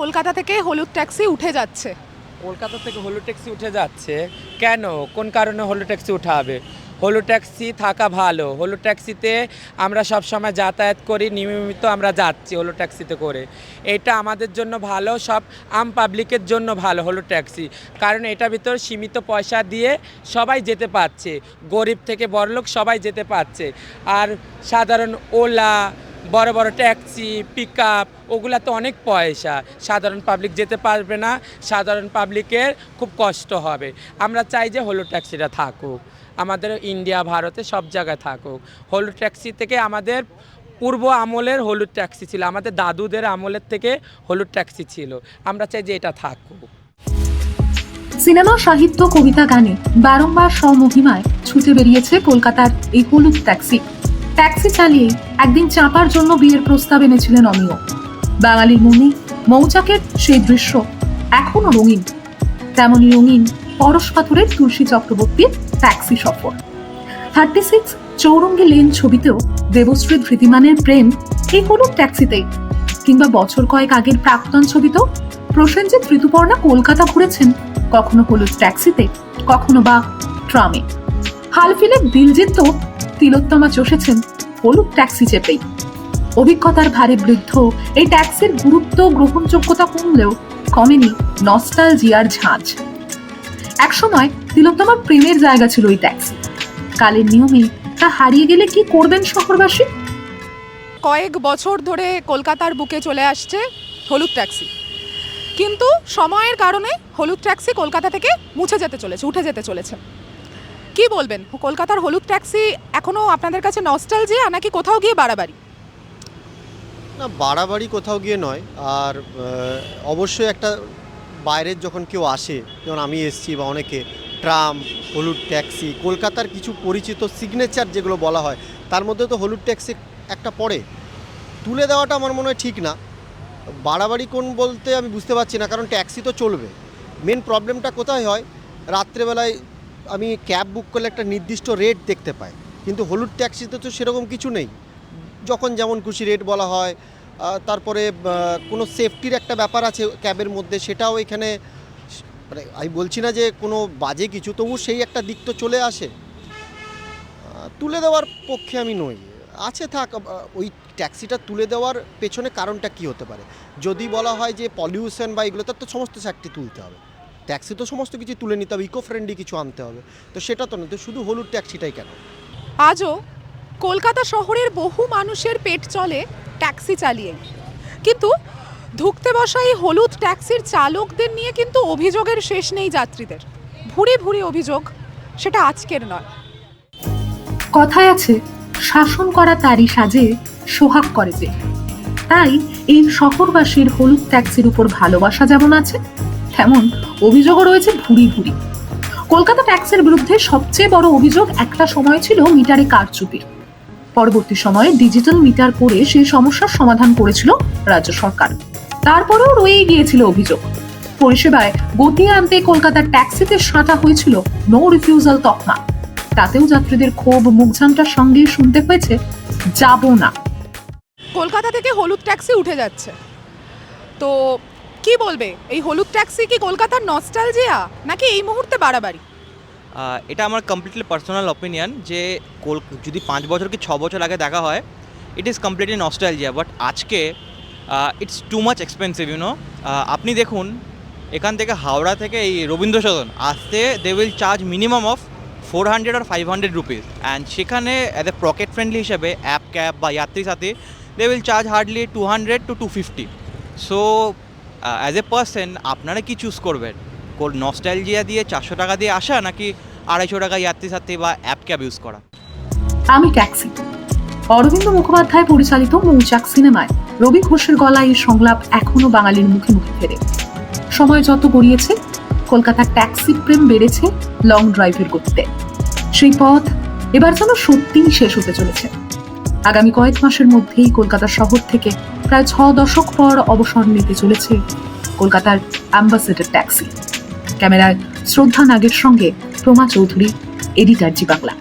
কলকাতা থেকে হলুদ ট্যাক্সি উঠে যাচ্ছে। কলকাতা থেকে হলুদ ট্যাক্সি উঠে যাচ্ছে? কেন? কোন কারণে হলুদ ট্যাক্সি উঠাবে? হলুদ ট্যাক্সি থাকা ভালো। হলুদ ট্যাক্সিতে আমরা সব সময় যাতায়াত করি, নিয়মিত আমরা যাচ্ছি হলুদ ট্যাক্সিতে করে। এটা আমাদের জন্য ভালো, সব আম পাবলিকের জন্য ভালো হলুদ ট্যাক্সি। কারণ এটা ভিতর সীমিত পয়সা দিয়ে সবাই যেতে পারছে। গরিব থেকে বড়লোক সবাই যেতে পারছে। আর সাধারণ ওলা বড় বড় ট্যাক্সি পিক আপ ওগুলা তো অনেক পয়সা। সাধারণ পাবলিক যেতে পারবে না, সাধারণ পাবলিকের খুব কষ্ট হবে। আমরা চাই যে হলুদ ট্যাক্সিটা থাকুক, আমাদের ইন্ডিয়া, ভারতে সব জায়গায় থাকুক। হলুদ ট্যাক্সি থেকে আমাদের পূর্ব আমলের হলুদ ট্যাক্সি ছিল, আমাদের দাদুদের আমলের থেকে হলুদ ট্যাক্সি ছিল। আমরা চাই যে এটা থাকুক। সিনেমা, সাহিত্য, কবিতা, গানে বারংবার স্বমহিমায় ছুটে বেরিয়েছে কলকাতার এই হলুদ ট্যাক্সি। ট্যাক্সি চালিয়ে একদিন চাপার জন্য বিয়ের প্রস্তাব এনেছিলেন অমিয়। বাঙালির মনে, মৌচাকের সেই দৃশ্য এখনও রঙিন। তেমনই রঙিন পরশ পাথরের তুলসী চক্রবর্তীর ট্যাক্সি সফর। থার্টি সিক্স চৌরঙ্গি লেন ছবিতেও দেবশ্রী ধৃতিমানের প্রেম এই হলুদ ট্যাক্সিতেই। কিংবা বছর কয়েক আগের প্রাক্তন ছবিতেও প্রসেনজিৎ ঋতুপর্ণা কলকাতা ঘুরেছেন, কখনো হলুদ ট্যাক্সিতে, কখনো বা ট্রামে। হাল ফিলে দিলজিৎ তো তিলোত্তমা চষেছেন হলুদ ট্যাক্সি চেপেই অভিজ্ঞতার ভারে বৃদ্ধ, এই ট্যাক্সির গুরুত্ব গ্রহণযোগ্যতা কমলেও কমেনি নস্টালজিয়ার ঝাঁঝ একসময় তিলোত্তমার প্রেমের জায়গা ছিল ওই ট্যাক্সি কালের নিয়মে তা হারিয়ে গেলে কি করবেন শহরবাসী? কয়েক বছর ধরে কলকাতার বুকে চলে আসছে হলুদ ট্যাক্সি কিন্তু সময়ের কারণে হলুদ ট্যাক্সি কলকাতা থেকে মুছে যেতে চলেছে, উঠে যেতে চলেছে। কি বলবেন? কলকাতার হলুদ ট্যাক্সি এখনও আপনাদের কাছে নস্টাল নস্টালজিয়া নাকি কোথাও গিয়ে বাড়াবাড়ি? না, বাড়াবাড়ি কোথাও গিয়ে নয়। আর অবশ্যই একটা বাইরের যখন কেউ আসে, যেমন আমি এসছি বা অনেকে, ট্রাম, হলুদ ট্যাক্সি, কলকাতার কিছু পরিচিত সিগনেচার যেগুলো বলা হয়, তার মধ্যে তো হলুদ ট্যাক্সি একটা পড়ে। তুলে দেওয়াটা আমার মনে হয় ঠিক না। বাড়াবাড়ি কোন বলতে আমি বুঝতে পারছি না, কারণ ট্যাক্সি তো চলবে। মেন প্রবলেমটা কোথায় হয়? রাত্রেবেলায় আমি ক্যাব বুক করলে একটা নির্দিষ্ট রেট দেখতে পাই। কিন্তু হলুদ ট্যাক্সিতে তো সেরকম কিছু নেই। যখন যেমন খুশি রেট বলা হয় তারপরে কোনো সেফটির একটা ব্যাপার আছে ক্যাবের মধ্যে, সেটাও এখানে মানে আমি বলছি না যে কোনো বাজে কিছু, তবু সেই একটা দিক তো চলে আসে। তুলে দেওয়ার পক্ষে আমি নই। আছে থাক ওই ট্যাক্সিটা তুলে দেওয়ার পেছনে কারণটা কি হতে পারে? যদি বলা হয় যে পলিউশন বা এগুলো, তার তো সমস্ত চারটি তুলতে হবে। ট্যাক্সি তো সমস্ত কিছু তুলে নিতে হবে ইকো ফ্রেন্ডলি কিছু আনতে হবে। তো সেটা তো না তো শুধু হলুদ ট্যাক্সিটাই কেন? আজও কলকাতা শহরের বহু মানুষের পেট চলে ট্যাক্সি চালিয়ে। কিন্তু ধুকতে বসা এই হলুদ ট্যাক্সির চালকদের নিয়ে কিন্তু অভিযোগের শেষ নেই যাত্রীদের। ভুরি ভুরি অভিযোগ সেটা আজকের নয়। কথায় আছে শাসন করা তারই সাজে সোহাগ করে যে। তাই এই শহরবাসীর হলুদ ট্যাক্সির উপর ভালোবাসা যেমন আছে তেমন অভিযোগও রয়েছে ভুরি ভুরি। কলকাতা ট্যাক্সের বিরুদ্ধে সবচেয়ে বড় অভিযোগ একটা সময় ছিল মিটারে কারচুপির পরবর্তী সময়ে ডিজিটাল মিটার করে সেই সমস্যার সমাধান করেছিল রাজ্য সরকার। তারপরেও রয়েই গিয়েছিল অভিযোগ। পরিষেবায় গতি আনতে কলকাতার ট্যাক্সিতে সাঁটা হয়েছিল নো রিফিউজাল তকমা। তাতেও যাত্রীদের ক্ষোভ মুখঝামটার সঙ্গে শুনতে হয়েছে, যাব না। কলকাতা থেকে হলুদ ট্যাক্সি উঠে যাচ্ছে। তো কি বলবে? এই হলুদ ট্যাক্সি কি কলকাতার নস্টালজিয়া নাকি এই মুহূর্তে বাড়াবাড়ি? এটা আমার কমপ্লিটলি পার্সোনাল অপিনিয়ন যে কোল যদি পাঁচ বছর কি ছ বছর আগে দেখা হয় it is completely nostalgia but আজকে it's too much expensive you know আপনি দেখুন, এখান থেকে হাওড়া থেকে এই রবীন্দ্র সদন আসতে they will charge minimum of four hundred R five hundred rupees and সেখানে অ্যাজ এ পকেট ফ্রেন্ডলি হিসেবে অ্যাপ ক্যাব বা যাত্রী সাথে they will charge hardly two hundred to two fifty so as a person আপনারা কি choose করবেন? কোল nostalgia দিয়ে চারশো টাকা দিয়ে আসা, নাকি আড়াইশো টাকা যাত্রী সাথে বা অ্যাপ ক্যাব ইউজ করা? আমি ট্যাক্সি। অরবিন্দ মুখোপাধ্যায় পরিচালিত মৌচাক সিনেমায় রবি ঘোষের গলায় এই সংলাপ এখনও বাঙালির মুখে মুখে ফেরে। সময় যত গড়িয়েছে, কলকাতার ট্যাক্সি প্রেম বেড়েছে লং ড্রাইভের গতিতে। সেই পথ এবার যেন সত্যিই শেষ হতে চলেছে। আগামী কয়েক মাসের মধ্যেই কলকাতা শহর থেকে প্রায় ছ দশক পর অবসর নিতে চলেছে কলকাতার অ্যাম্বাসেডার ট্যাক্সি। ক্যামেরায় শ্রদ্ধা নাগের সঙ্গে প্রমা চৌধুরী, এডিটার জি বাংলা।